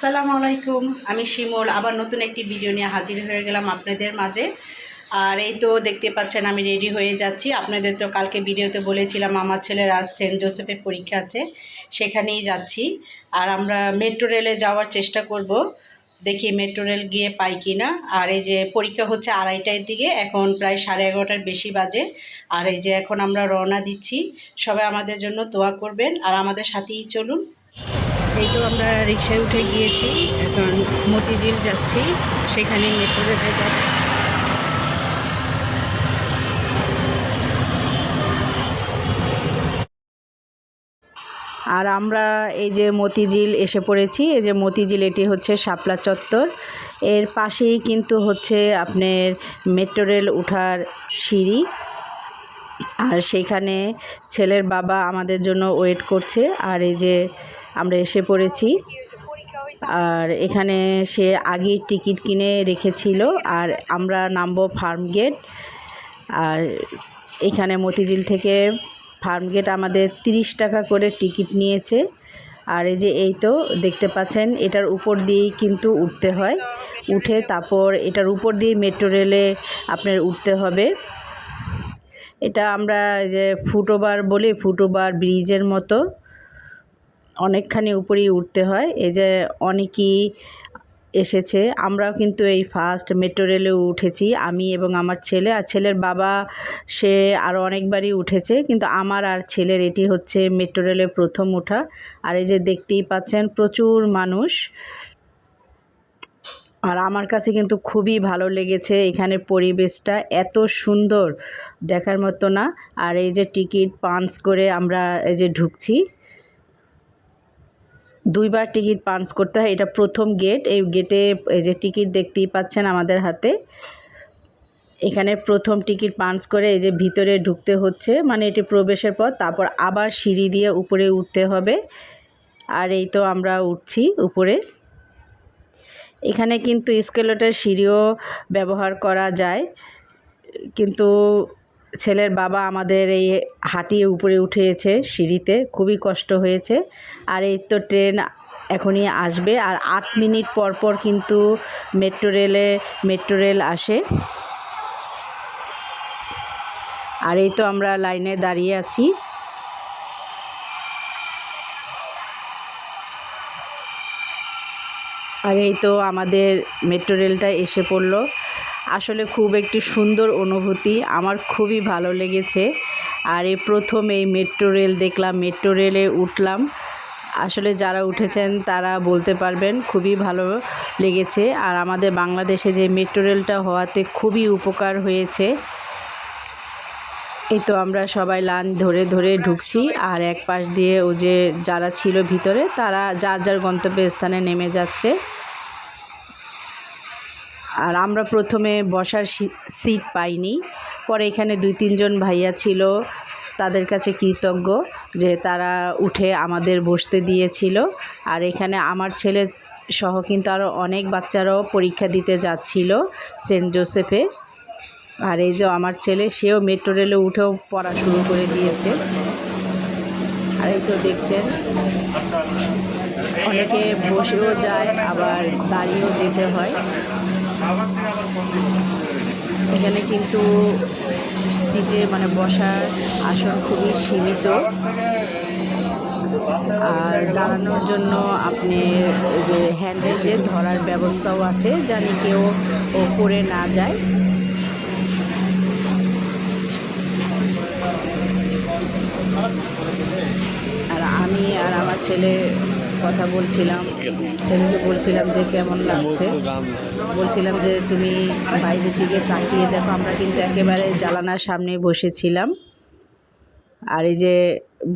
আসসালামু আলাইকুম, আমি শিমুল। আবার নতুন একটি ভিডিও নিয়ে হাজির হয়ে গেলাম আপনাদের মাঝে। আর এই তো দেখতে পাচ্ছেন, আমি রেডি হয়ে যাচ্ছি। আপনাদের তো কালকে ভিডিওতে বলেছিলাম, আমার ছেলের আজ সেন্ট জোসেফের পরীক্ষা আছে, সেখানেই যাচ্ছি। আর আমরা মেট্রো রেলে যাওয়ার চেষ্টা করব। দেখি মেট্রো রেল গিয়ে পাই কি না আর এই যে পরীক্ষা হচ্ছে আড়াইটার দিকে, এখন প্রায় সাড়ে এগারোটার বেশি বাজে। আর এই যে এখন আমরা রওনা দিচ্ছি, সবাই আমাদের জন্য দোয়া করবেন। আর আমাদের সাথেই চলুন। এই তো আমরা রিক্সায় উঠে গিয়েছি। এখন মতিঝিল যাচ্ছি। সেখানে মেট্রো রেলে যাব। আর আমরা এই যে মতিঝিল এসে পড়েছি। এই যে মতিঝিল এটি হচ্ছে শাপলা চত্বর। এর পাশেই কিন্তু হচ্ছে আপনার মেট্রো রেল উঠার সিঁড়ি। আর সেইখানে ছেলের বাবা আমাদের জন্য ওয়েট করছে। আর এই যে আমরা এসে পড়েছি। আর এখানে সে আগেই টিকিট কিনে রেখেছিল আর আমরা নামবো ফার্ম গেট। আর এখানে মতিঝিল থেকে ফার্ম গেট আমাদের তিরিশ টাকা করে টিকিট নিয়েছে। আর এই যে এই তো দেখতে পাচ্ছেন, এটার উপর দিয়েই কিন্তু উঠতে হয়। উঠে তারপর এটার উপর দিয়ে মেট্রো রেলে আপনার উঠতে হবে। এটা আমরা যে ফুটওভার বলি ফুটওভার ব্রিজের মতো। অনেকখানি উপরেই উঠতে হয়। এই যে অনেকই এসেছে। আমরাও কিন্তু এই ফার্স্ট মেট্রো রেলে উঠেছি। আমি এবং আমার ছেলে আর ছেলের বাবা, সে আরও অনেকবারই উঠেছে। কিন্তু আমার আর ছেলের এটি হচ্ছে মেট্রো রেলে প্রথম ওঠা। আর এই যে দেখতেই পাচ্ছেন প্রচুর মানুষ। আর আমার কাছে কিন্তু খুবই ভালো লেগেছে এখানে পরিবেশটা। এত সুন্দর দেখার মতো না। আর এই যে টিকিট পাঞ্চ করে আমরা এই যে ঢুকছি। দুইবার টিকিট পাঞ্চ করতে হয়। এটা প্রথম গেট। এই গেটে এই যে টিকিট দেখতেই পাচ্ছেন আমাদের হাতে। এখানে প্রথম টিকিট পাঞ্চ করে এই যে ভিতরে ঢুকতে হচ্ছে। মানে এটি প্রবেশের পর তারপর আবার সিঁড়ি দিয়ে উপরে উঠতে হবে। আর এই তো আমরা উঠছি উপরে। এখানে কিন্তু স্কেলেটার সিঁড়িও ব্যবহার করা যায়। কিন্তু ছেলের বাবা আমাদের এই হাঁটিয়ে উপরে উঠেছে সিঁড়িতে, খুবই কষ্ট হয়েছে। আর এই তো ট্রেন এখনই আসবে আর আট মিনিট পর পর কিন্তু মেট্রো রেলে, মেট্রো রেল আসে। আর এই তো আমরা লাইনে দাঁড়িয়ে আছি। আর এই তো আমাদের মেট্রো রেলটা এসে পড়ল। আসলে খুব একটি সুন্দর অনুভূতি। আমার খুবই ভালো লেগেছে। আর এই প্রথম এই মেট্রো রেল দেখলাম, মেট্রো রেলে উঠলাম। আসলে যারা উঠেছেন তারা বলতে পারবেন খুবই ভালো লেগেছে। আর আমাদের বাংলাদেশে যে মেট্রো রেলটা হওয়াতে খুবই উপকার হয়েছে। এই তো আমরা সবাই লাইন ধরে ধরে ঢুকছি। আর এক পাশ দিয়ে ও যে যারা ছিল ভিতরে তারা যার যার গন্তব্যস্থানে নেমে যাচ্ছে। আর আমরা প্রথমে বসার সিট পাইনি। পরে এখানে দুই, তিনজন ভাইয়া ছিল, তাদের কাছে কৃতজ্ঞ যে তারা উঠে আমাদের বসতে দিয়েছিল। আর এখানে আমার ছেলে সহ কিন্তু আরও অনেক বাচ্চারাও পরীক্ষা দিতে যাচ্ছিল সেন্ট জোসেফে। আর এই যে আমার ছেলে, সেও মেট্রো রেলে উঠেও পড়া শুরু করে দিয়েছে। আর এই তো দেখছেন, অনেকে বসেও যায়, আবার দাঁড়িয়েও যেতে হয়। এখানে কিন্তু সিটে মানে বসার আসন খুবই সীমিত। আর দাঁড়ানোর জন্য আপনি যে হ্যান্ডেজে ধরার ব্যবস্থাও আছে জানি কেউ ও পড়ে না যায়। আর আমি আর আমার ছেলে কথা বলছিলাম, ছেলেকে বলছিলাম যে কেমন লাগছে? বলছিলাম যে তুমি বাইরের দিকে তাকিয়ে দেখো, আমরা কিন্তু একেবারে জালানার সামনে বসেছিলাম। আর এই যে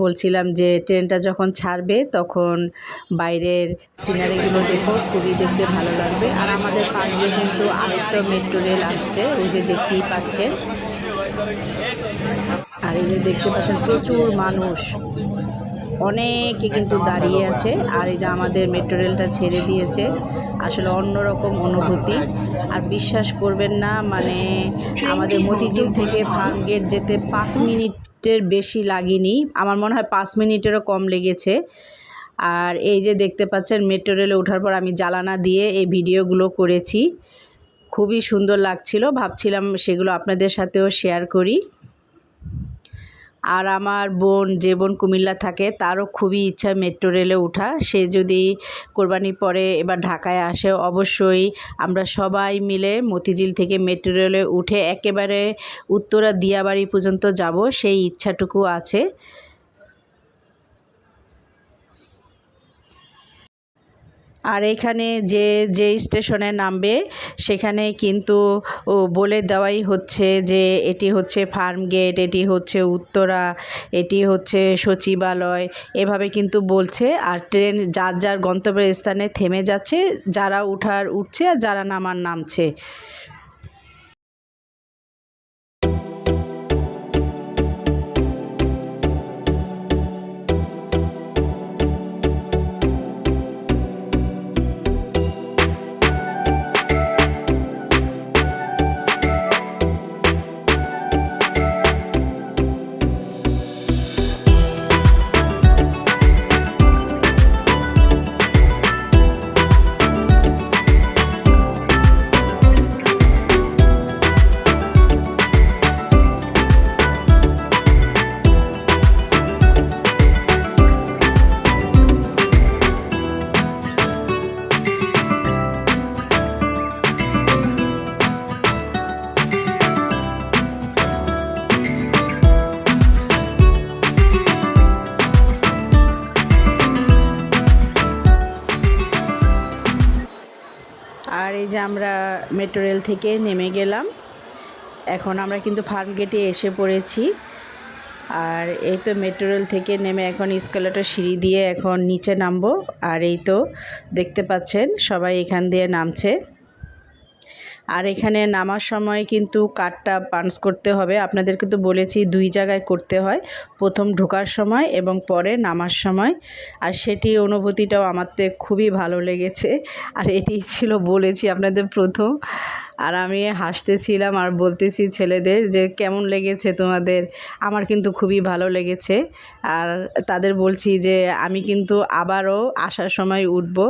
বলছিলাম যে ট্রেনটা যখন ছাড়বে, তখন বাইরের সিনারিগুলো দেখো, খুবই দেখতে ভালো লাগবে। আর আমাদের পাশ দিয়ে কিন্তু আরেকটা মেট্রো রেল আসছে, ওই যে দেখতেই পাচ্ছেন। আর এই যে দেখতে পাচ্ছেন প্রচুর মানুষ। অনেকে কিন্তু দাঁড়িয়ে আছে। আর এই যে আমাদের মেট্রো রেলটা ছেড়ে দিয়েছে, আসলে অন্যরকম অনুভূতি। আর বিশ্বাস করবেন না মানে আমাদের মতিঝিল থেকে ফার্ম গেট যেতে পাঁচ মিনিটের বেশি লাগেনি। আমার মনে হয় পাঁচ মিনিটেরও কম লেগেছে। আর এই যে দেখতে পাচ্ছেন মেট্রো রেলে ওঠার পর আমি জ্বালানা দিয়ে এই ভিডিওগুলো করেছি। খুবই সুন্দর লাগছিল, ভাবছিলাম সেগুলো আপনাদের সাথেও শেয়ার করি। আর আমার বোন, যে বোন কুমিল্লা থাকে, তারও খুবই ইচ্ছা মেট্রো রেলে ওঠা সে যদি কোরবানির পরে এবার ঢাকায় আসে, অবশ্যই আমরা সবাই মিলে মতিঝিল থেকে মেট্রো রেলে উঠে একেবারে উত্তরা দিয়াবাড়ি পর্যন্ত যাব। সেই ইচ্ছাটুকু আছে। আর এখানে যে যে স্টেশনে নামবে, সেখানে কিন্তু বলে দেওয়াই হচ্ছে যে, এটি হচ্ছে ফার্ম গেট, এটি হচ্ছে উত্তরা, এটি হচ্ছে সচিবালয়। এভাবে কিন্তু বলছে, আর ট্রেন যার যার গন্তব্যের স্থানে থেমে যাচ্ছে, যারা উঠার, উঠছে আর যারা নামার নামছে। এই যে আমরা মেট্রো রেল থেকে নেমে গেলাম। এখন আমরা কিন্তু ফার্ম গেটে এসে পড়েছি। আর এই তো মেট্রো রেল থেকে নেমে এখন স্কেলেটর সিঁড়ি দিয়ে এখন নিচে নামবো। আর এই তো দেখতে পাচ্ছেন সবাই এখান দিয়ে নামছে। আর এখানে নামার সময় কিন্তু কার্ডটা পাঞ্চ করতে হবে। আপনাদের কিন্তু বলেছি দুই জায়গায় করতে হয়। প্রথম ঢোকার সময় এবং পরে নামার সময়। আর সেটি অনুভূতিটাও আমারতে খুবই ভালো লেগেছে। আর এটি ছিল বলেছি আপনাদের প্রথম। আর আমি হাসতেছিলাম আর বলতেছি ছেলেদের যে, কেমন লেগেছে তোমাদের? আমার কিন্তু খুবই ভালো লেগেছে। আর তাদের বলছি যে, আমি কিন্তু আবারও আসার সময় উঠবো।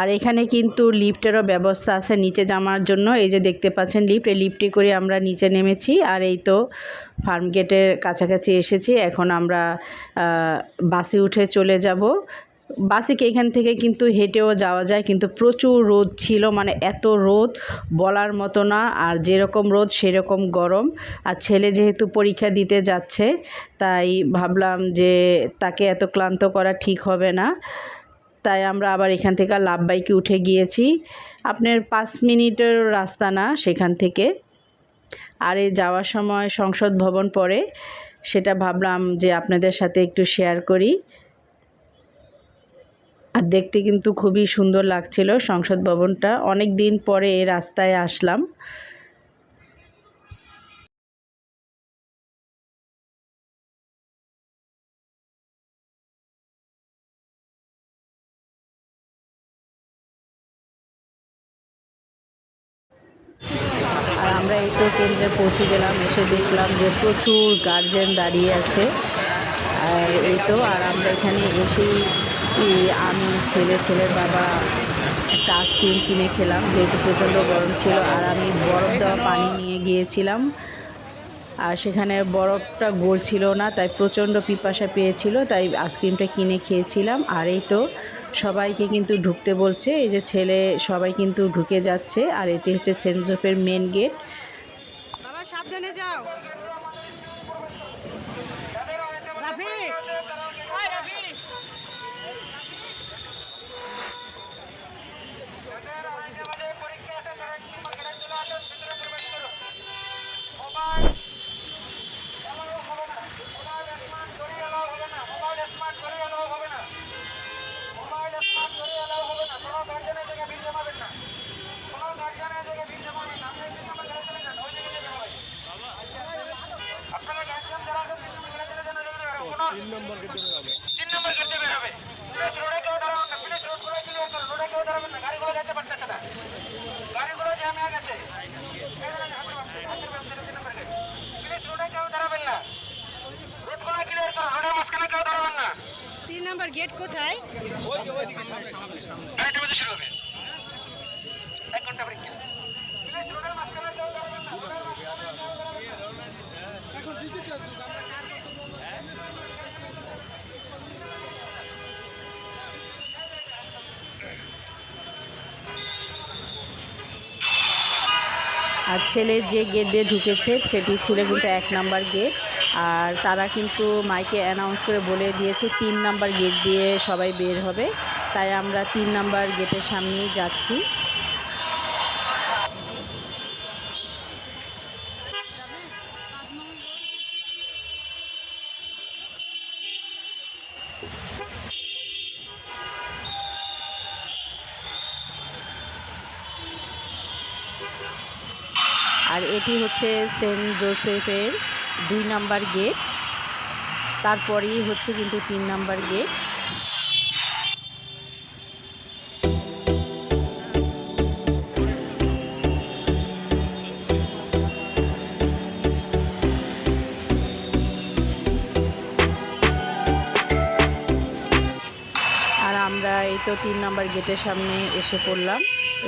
আর এখানে কিন্তু লিফটেরও ব্যবস্থা আছে নিচে যাওয়ার জন্য। এই যে দেখতে পাচ্ছেন লিফট, এই লিফটে করে আমরা নিচে নেমেছি আর এই তো ফার্ম গেটের কাছাকাছি এসেছি। এখন আমরা বাসে উঠে চলে যাব। বাসে কি এখান থেকে কিন্তু হেঁটেও যাওয়া যায়, কিন্তু প্রচুর রোদ ছিল মানে এত রোদ বলার মতো না। আর যেরকম রোদ, সেরকম গরম। আর ছেলে যেহেতু পরীক্ষা দিতে যাচ্ছে, তাই ভাবলাম যে তাকে এত ক্লান্ত করা ঠিক হবে না। তাই আমরা আবার এখান থেকে লাভ বাইকে উঠে গিয়েছি। আপনার পাঁচ মিনিটের রাস্তা না সেখান থেকে। আর এই যাওয়ার সময় সংসদ ভবন পড়ে, সেটা ভাবলাম যে আপনাদের সাথে একটু শেয়ার করি। আর দেখতে কিন্তু খুবই সুন্দর লাগছিল সংসদ ভবনটা। অনেক দিন পরে এই রাস্তায় আসলাম। আমরা এই তো কেন্দ্রে পৌঁছে গেলাম, এসে দেখলাম যে প্রচুর গার্জেন দাঁড়িয়ে আছে। আর এই তো, আর আমরা এখানে এসেই আমি, ছেলে, ছেলের বাবা একটা আইসক্রিম কিনে খেলাম, যেহেতু প্রচণ্ড গরম ছিল, আর আমি বরফ দেওয়া পানি নিয়ে গিয়েছিলাম। আর সেখানে বরফটা গোল ছিল না, তাই প্রচণ্ড পিপাসা পেয়েছিল, তাই আইসক্রিমটা কিনে খেয়েছিলাম। আর এই তো সবাইকে কিন্তু ঢুকতে বলছে। এই যে ছেলে সবাই কিন্তু ঢুকে যাচ্ছে। আর এটি হচ্ছে সেন্ট জোফের মেন গেট বাবা, সাবধানে যাও। তিন নম্বর গেটে বেরোবে তিন নম্বর গেটে বের হবে। প্লিজ রোডে কেউ দাঁড়াবেন না। প্লিজ রোড করে রোডে কেউ দাঁড়াবেন না। গাড়িগুলো যেতে পারতেছে না। গাড়িগুলো জ্যাম হয়ে গেছে। প্লিজ রোডে কেউ দাঁড়াবেন না। রোডগুলো ক্লিয়ার করুন রোডের মাঝখানে কেউ দাঁড়াবেন না। তিন নম্বর গেট কোথায়? বাজে শুরু হবে এক ঘণ্টা ব্রেক প্লিজ রোডের মাঝখানে কেউ দাঁড়াবেন না আর ছেলে যে গেট দিয়ে ঢুকেছে, সেটি ছিল কিন্তু এক নাম্বার গেট আর তারা কিন্তু মাইকে অ্যানাউন্স করে বলে দিয়েছে, তিন নাম্বার গেট দিয়ে সবাই বের হবে। তাই আমরা তিন নাম্বার গেটের সামনেই যাচ্ছি। আর এটি হচ্ছে সেন্ট জোসেফের দুই নাম্বার গেট। তারপরেই হচ্ছে কিন্তু তিন নাম্বার গেট। এই তো তিন নাম্বার গেটের সামনে এসে পড়লাম।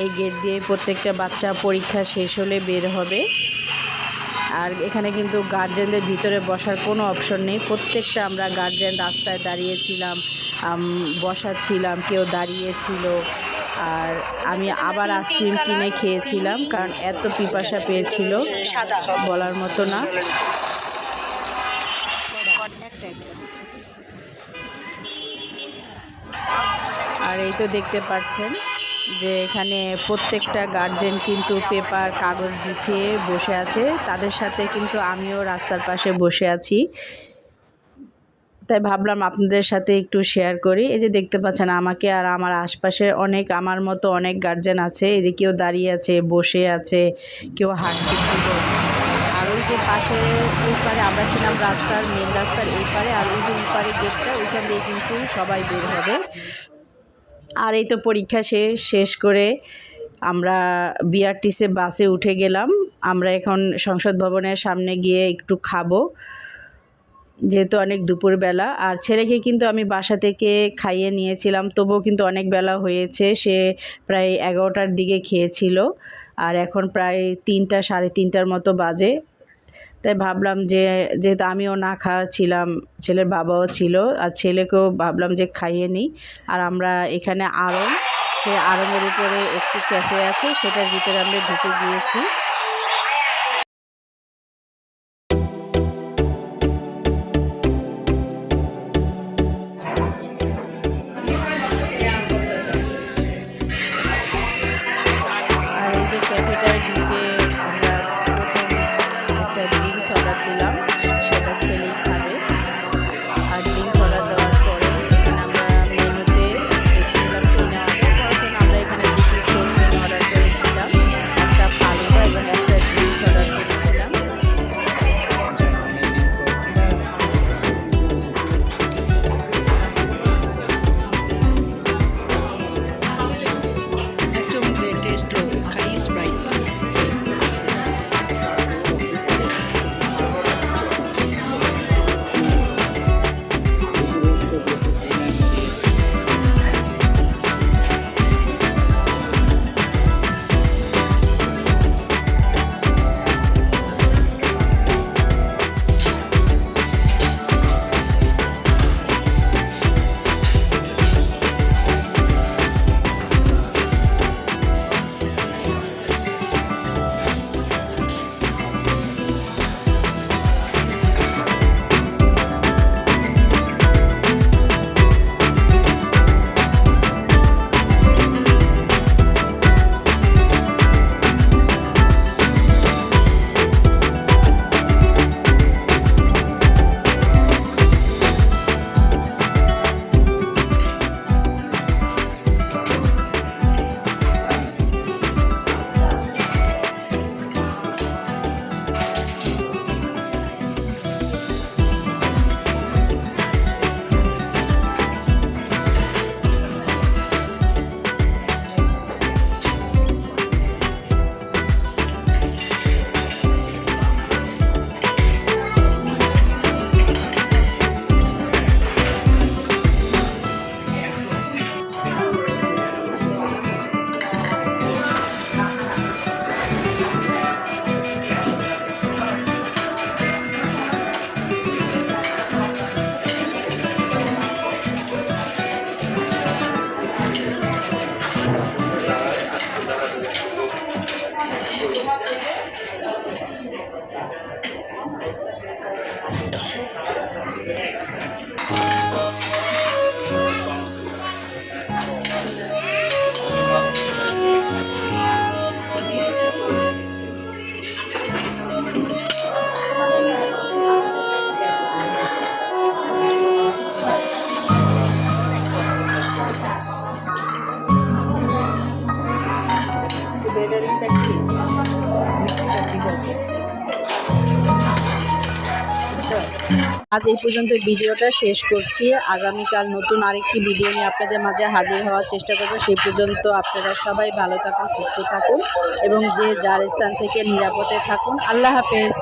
এই গেট দিয়ে প্রত্যেকটা বাচ্চা পরীক্ষা শেষ হলে বের হবে। আর এখানে কিন্তু গার্জেনদের ভিতরে বসার কোনো অপশন নেই। প্রত্যেকটা আমরা গার্জেন রাস্তায় দাঁড়িয়েছিলাম আম, বসা ছিলাম কেউ দাঁড়িয়েছিল। আর আমি আবার আইসক্রিম কিনে খেয়েছিলাম কারণ এত পিপাসা পেয়েছিল বলার মতো না। আর এই তো দেখতে পাচ্ছেন যে এখানে প্রত্যেকটা গার্জেন কিন্তু পেপার কাগজ বিছিয়ে বসে আছে। তাদের সাথে কিন্তু আমিও রাস্তার পাশে বসে আছি। তাই ভাবলাম আপনাদের সাথে একটু শেয়ার করি। এই যে দেখতে পাচ্ছেন আমাকে আর আমার আশপাশে অনেক, আমার মতো অনেক গার্জেন আছে। এই যে কেউ দাঁড়িয়ে আছে, বসে আছে, কেউ হাঁটতেছিল আর ওই যে পাশে, ওই পারে আমরা ছিলাম রাস্তার মেন রাস্তার এই পারে। আর ওই যে ওই পারে গেটটা ওইখান দিয়ে কিন্তু সবাই বের হবে। আর এই তো পরীক্ষা শেষ শেষ করে আমরা বিআরটিসি বাসে উঠে গেলাম। আমরা এখন সংসদ ভবনের সামনে গিয়ে একটু খাব। যেহেতু অনেক দুপুরবেলা। আর ছেলেকে কিন্তু আমি বাসা থেকে খাইয়ে নিয়েছিলাম, তবুও কিন্তু অনেক বেলা হয়েছে। সে প্রায় এগারোটার দিকে খেয়েছিল। আর এখন প্রায় তিনটা, সাড়ে তিনটার মতো বাজে। তাই ভাবলাম যে, যেহেতু আমিও না খাওয়াছিলাম ছেলের বাবাও ছিল, আর ছেলেকেও ভাবলাম যে খাইয়ে নিই। আর আমরা এখানে আড়ং, সেই আরমের উপরে একটি ক্যাফে আছে, সেটার ভিতরে আমরা ঢুকে গিয়েছি। আজ এই পর্যন্ত ভিডিওটা শেষ করছি। আগামীকাল নতুন আরেকটি ভিডিও নিয়ে আপনাদের মাঝে হাজির হওয়ার চেষ্টা করব। সেই পর্যন্ত আপনারা সবাই ভালো থাকুন, সুস্থ থাকুন এবং যে যার স্থান থেকে নিরাপদে থাকুন। আল্লাহ হাফেজ।